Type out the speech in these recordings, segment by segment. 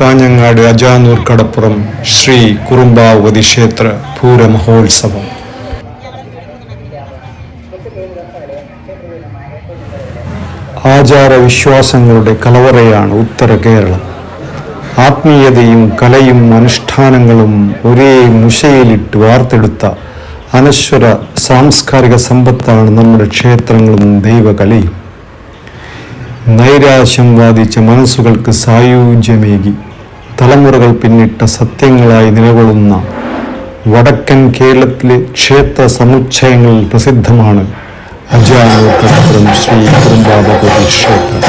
കാഞ്ഞങ്ങാട് അജാനൂർ കടപ്പുറം ശ്രീ കുറുമ്പാവതി ക്ഷേത്ര പൂരമഹോത്സവം. ആചാരവിശ്വാസങ്ങളുടെ കലവറയാണ് ഉത്തര കേരളം. ആത്മീയതയും കലയും അനുഷ്ഠാനങ്ങളും ഒരേ മുശയിലിട്ട് വാർത്തെടുത്ത അനശ്വര സാംസ്കാരിക സമ്പത്താണ് നമ്മുടെ ക്ഷേത്രങ്ങളും ദൈവകലയും. നൈരാശ്യം വാദിച്ച മനസ്സുകൾക്ക് സായുജ്യമേകി. തലമുറകൾ പിന്നിട്ട സത്യങ്ങളായി നിലകൊള്ളുന്ന വടക്കൻ കേരളത്തിലെ ക്ഷേത്ര സമുച്ചയങ്ങളിൽ പ്രസിദ്ധമാണ് അജാനൂർ ശ്രീ കുറുമ്പാപതി ക്ഷേത്രം.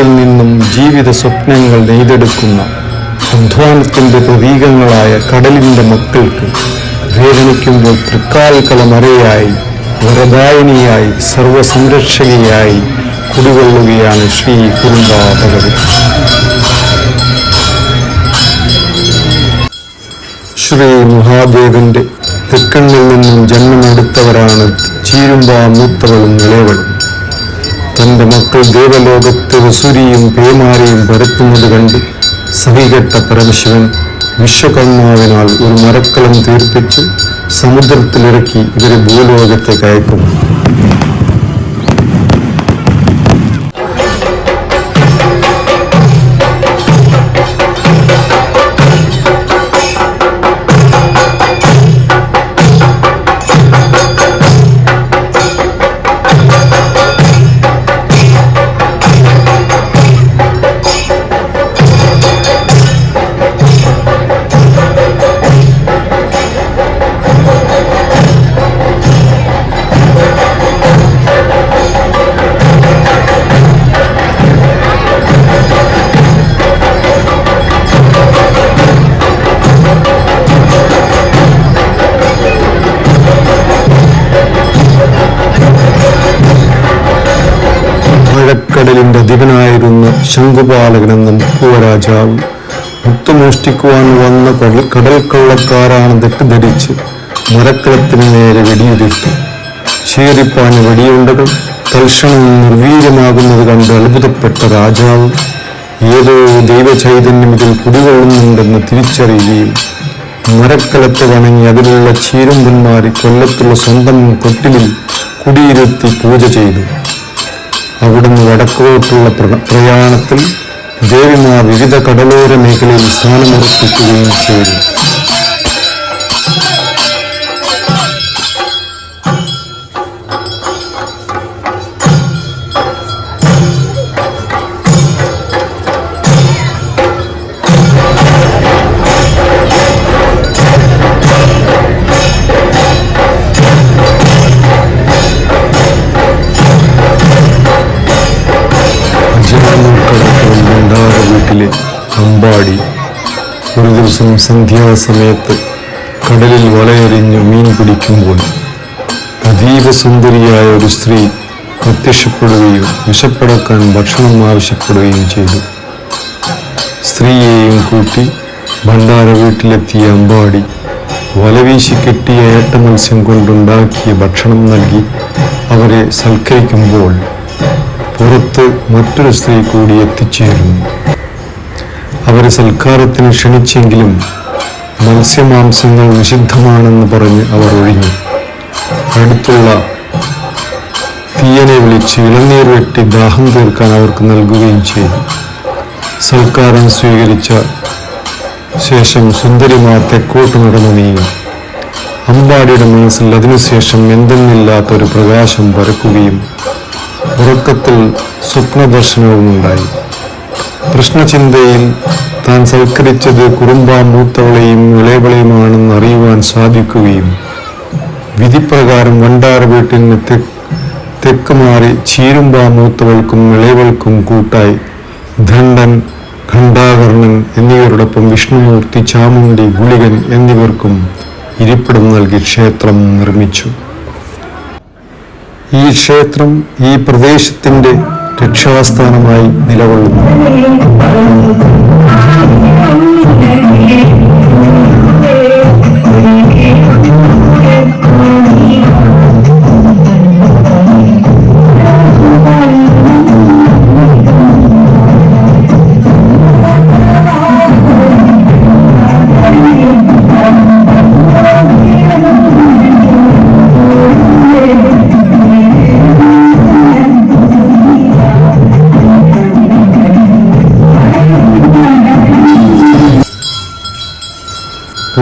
അഗാധയിൽ നിന്നും ജീവിത സ്വപ്നങ്ങൾ നെയ്തെടുക്കുന്ന അധ്വാനത്തിന്റെ പ്രതീകങ്ങളായ കടലിന്റെ മക്കൾക്ക് വേദനിക്കുമ്പോൾ തൃക്കാൽക്കളമറയായി വരദായിനിയായി സർവസംരക്ഷകയായി കുടികൊള്ളുകയാണ് ശ്രീ കുറുമ്പാ ഭഗവതി ശ്രീ മഹാദേവന്റെ തെക്കണ്ണിൽ നിന്നും ജന്മമെടുത്തവരാണ് ചീരുമ്പ മൂത്തവളും ഇളയവളും തന്റെ മക്കൾ ദേവലോകത്ത് വസുരിയും പേമാരിയും പരത്തുന്നത് കണ്ട് സഹികെട്ട പരമശിവൻ വിശ്വകർമാവിനാൽ ഒരു മരക്കലം തീർപ്പിച്ച് സമുദ്രത്തിലിറക്കി ഇവരെ ഭൂലോകത്തേക്ക് അയക്കുന്നു മഴക്കടലിന്റെ അധിപനായിരുന്ന ശംഖുപാലകൻ എന്ന മുക്കുവരാജാവ് മുത്തുമോഷ്ടിക്കുവാൻ വന്ന കടൽ കടൽ കൊള്ളക്കാരാണ് തെറ്റിദ്ധരിച്ച് മരക്കളത്തിന് നേരെ വെടിയുതിട്ടു ചീറിപ്പാഞ്ഞ വെടിയുണ്ടകൾ തൽക്ഷണം നിർവീര്യമാകുന്നത് കണ്ട് അത്ഭുതപ്പെട്ട രാജാവ് ഏതോ ദൈവചൈതന്യം ഇതിൽ കുടികൊള്ളുന്നുണ്ടെന്ന് തിരിച്ചറിയുകയും മരക്കലത്ത് വണങ്ങി അതിലുള്ള ചീരുമ്പന്മാരെ കൊല്ലത്തുള്ള സ്വന്തം കൊട്ടിലിൽ കുടിയിരുത്തി പൂജ ചെയ്തു. അവിടുന്ന് വടക്കോട്ടുള്ള പ്രയാണത്തിൽ ദേവിമാർ വിവിധ കടലോര മേഖലയിൽ സ്ഥാനമുറപ്പിക്കുകയും ചെയ്തു. ദിവസം സന്ധ്യാസമയത്ത് കടലിൽ വലയെറിഞ്ഞ് മീൻ പിടിക്കുമ്പോൾ അതീവ സുന്ദരിയായ ഒരു സ്ത്രീ പ്രത്യക്ഷപ്പെടുകയും വിശപ്പടക്കാൻ ഭക്ഷണം ആവശ്യപ്പെടുകയും ചെയ്തു. സ്ത്രീയെയും കൂട്ടി ഭണ്ഡാര വീട്ടിലെത്തിയ അമ്പാടി വലവീശി കെട്ടിയ ഏട്ട മത്സ്യം കൊണ്ടുണ്ടാക്കിയ ഭക്ഷണം നൽകി അവരെ സൽക്കരിക്കുമ്പോൾ പുറത്ത് മറ്റൊരു സ്ത്രീ കൂടി എത്തിച്ചേരുന്നു. അവരെ സൽക്കാരത്തിന് ക്ഷണിച്ചെങ്കിലും മത്സ്യമാംസങ്ങൾ നിഷിദ്ധമാണെന്ന് പറഞ്ഞ് അവർ ഒഴിഞ്ഞു. അടുത്തുള്ള തീയനെ വിളിച്ച് ഇളനീർ വെട്ടി ദാഹം തീർക്കാൻ അവർക്ക് നൽകുകയും ചെയ്തു. സൽക്കാരം സ്വീകരിച്ച ശേഷം സുന്ദരിമാർ തെക്കോട്ട് നടന്നു നീങ്ങി. അമ്പാടിയുടെ മനസ്സിൽ അതിനുശേഷം എന്തെന്നില്ലാത്ത ഒരു പ്രകാശം പരക്കുകയും ഉറക്കത്തിൽ സ്വപ്നദർശനവും ഉണ്ടായി പ്രശ്നചിന്തയിൽ താൻ സൽക്കരിച്ചത് കുറുമ്പാ മൂത്തവളെയും ഇളയവളെയുമാണെന്ന് അറിയുവാൻ സാധിക്കുകയും വിധിപ്രകാരം വണ്ടാര വീട്ടിന് തെക്ക് മാറി ചീരുമ്പാ മൂത്തവൾക്കും ഇളയവൾക്കും കൂട്ടായി ധണ്ഡൻ ഖണ്ഡാകർണൻ എന്നിവരോടൊപ്പം വിഷ്ണുമൂർത്തി ചാമുണ്ടി ഗുളികൻ എന്നിവർക്കും ഇരിപ്പിടം നൽകി ക്ഷേത്രം നിർമ്മിച്ചു. ഈ ക്ഷേത്രം ഈ പ്രദേശത്തിന്റെ രക്ഷാസ്ഥാനമായി നിലകൊള്ളുന്നു.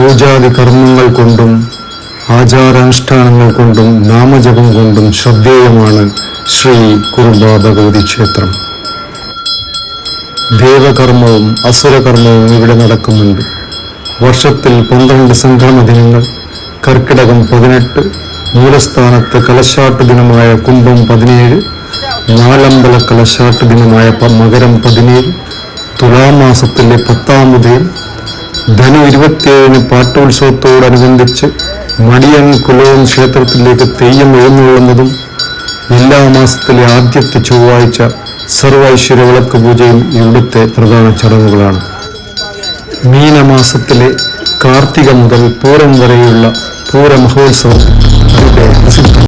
പൂജാതി കർമ്മങ്ങൾ കൊണ്ടും ആചാരാനുഷ്ഠാനങ്ങൾ കൊണ്ടും നാമജപം കൊണ്ടും ശ്രദ്ധേയമാണ് ശ്രീ കുറുബാ ഭഗവതി ക്ഷേത്രം. ദേവകർമ്മവും അസുരകർമ്മവും ഇവിടെ നടക്കുന്നുണ്ട്. വർഷത്തിൽ പന്ത്രണ്ട് സംക്രമ ദിനങ്ങൾ കർക്കിടകം പതിനെട്ട് മൂലസ്ഥാനത്ത് കലശാട്ട് ദിനമായ കുംഭം പതിനേഴ് നാലമ്പല കലശാട്ട് ദിനമായ മകരം പതിനേഴ് തുലാമാസത്തിലെ പത്താമുദയം ധനു ഇരുപത്തിയേഴിന് പാട്ടോത്സവത്തോടനുബന്ധിച്ച് മടിയൻ കുലവും ക്ഷേത്രത്തിലേക്ക് തെയ്യം എഴുന്നള്ളുന്നതും എല്ലാ മാസത്തിലെ ആദ്യത്തെ ചൊവ്വാഴ്ച സർവൈശ്വര്യ വിളക്ക് പൂജയും ഇവിടുത്തെ പ്രധാന ചടങ്ങുകളാണ്. മീനമാസത്തിലെ കാർത്തിക മുതൽ പൂരം വരെയുള്ള പൂരമഹോത്സവം ഇവിടെ പ്രസിദ്ധമാണ്.